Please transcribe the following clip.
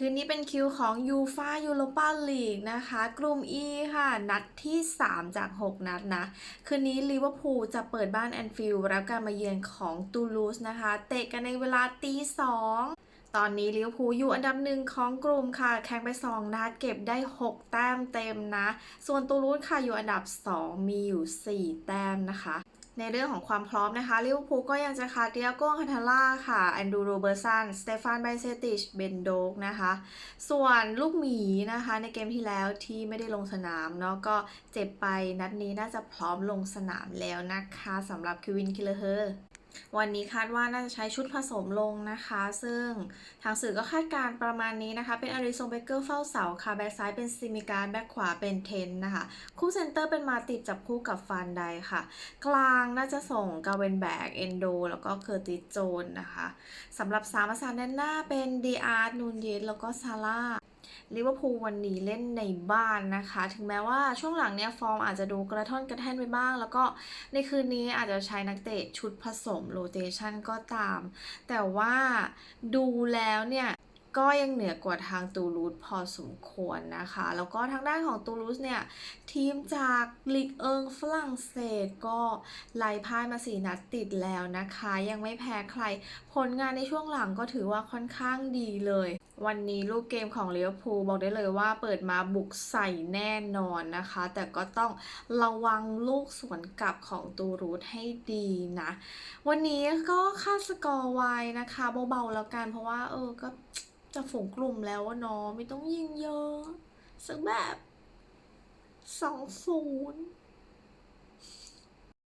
คืนนี้เป็นคิวของยูฟายูโรปาลีกนะคะ กลุ่ม E ค่ะ นัดที่ 3 จาก 6 นัดนะ คืนนี้ลิเวอร์พูลจะเปิดบ้านแอนฟิลด์รับการมาเยือนของตูลูสนะคะ เตะกันในเวลาตีสองตอนนี้ลิเวอร์พูลอยู่อันดับหนึ่งของกลุ่มค่ะ แข่งไป 2 นัดเก็บได้ 6 แต้มเต็มนะ ส่วนตูลูสค่ะอยู่อันดับ 2 มีอยู่ 4 แต้มนะคะ ในเรื่องของความพร้อมนะคะลิเวอร์พูลก็ยังจะขาดเดียโก้คาทาล่าค่ะแอนดูโรเบอร์สันสเตฟานไบเซติชเบนโดกนะคะ ส่วนลูกหมีนะคะในเกมที่แล้วที่ไม่ได้ลงสนามเนาะก็เจ็บไปนัดนี้น่าจะพร้อมลงสนามแล้วนะคะสำหรับคิวินคิลเลอร์ วันนี้คาดว่าน่าจะใช้ชุดผสมลงนะคะ ซึ่งทางสื่อก็คาดการประมาณนี้นะคะ เป็นอาริซงเบเกอร์เฝ้าเสาค่ะ แบ็กซ้ายเป็นซิมิการแบ็กขวาเป็นเทนนะคะ คู่เซนเตอร์เป็นมาติดจับคู่กับฟานไดค่ะ กลางน่าจะส่งกาเวนแบกเอนโดแล้วก็เคอร์ติโจนนะคะสำหรับสามประสานด้านหน้าเป็นดีอาร์ตนูนเยสแล้วก็ซาร่า ลิเวอร์พูลวันนี้เล่นในบ้านนะคะ ถึงแม้ว่าช่วงหลังเนี่ยฟอร์มอาจจะดูกระท่อนกระแท่นไปบ้าง แล้วก็ในคืนนี้อาจจะใช้นักเตะชุดผสมโรเตชันก็ตาม แต่ว่าดูแล้วเนี่ย ก็ยังเหนือกว่าทางตูลูสพอสมควรนะคะ แล้วก็ทางด้านของตูลูสเนี่ย ทีมจากลีกเอิงฝรั่งเศสก็ไล่พ่ายมาสี่นัดติดแล้วนะคะ ยังไม่แพ้ใคร ผลงานในช่วงหลังก็ถือว่าค่อนข้างดีเลย วันนี้ลูกเกมของลิเวอร์พูลบอกได้เลยว่าเปิดมาบุกใส่แน่นอนนะคะ แต่ก็ต้องระวังลูกสวนกลับของตูรูสให้ดีนะ วันนี้ก็ค่าดสกอร์ไว้นะคะเบาๆแล้วกันเพราะว่าเออก็จะฝูงกลุ่มแล้วอะเนาะไม่ต้องยิงเยอะ สักแบบสองศูนย์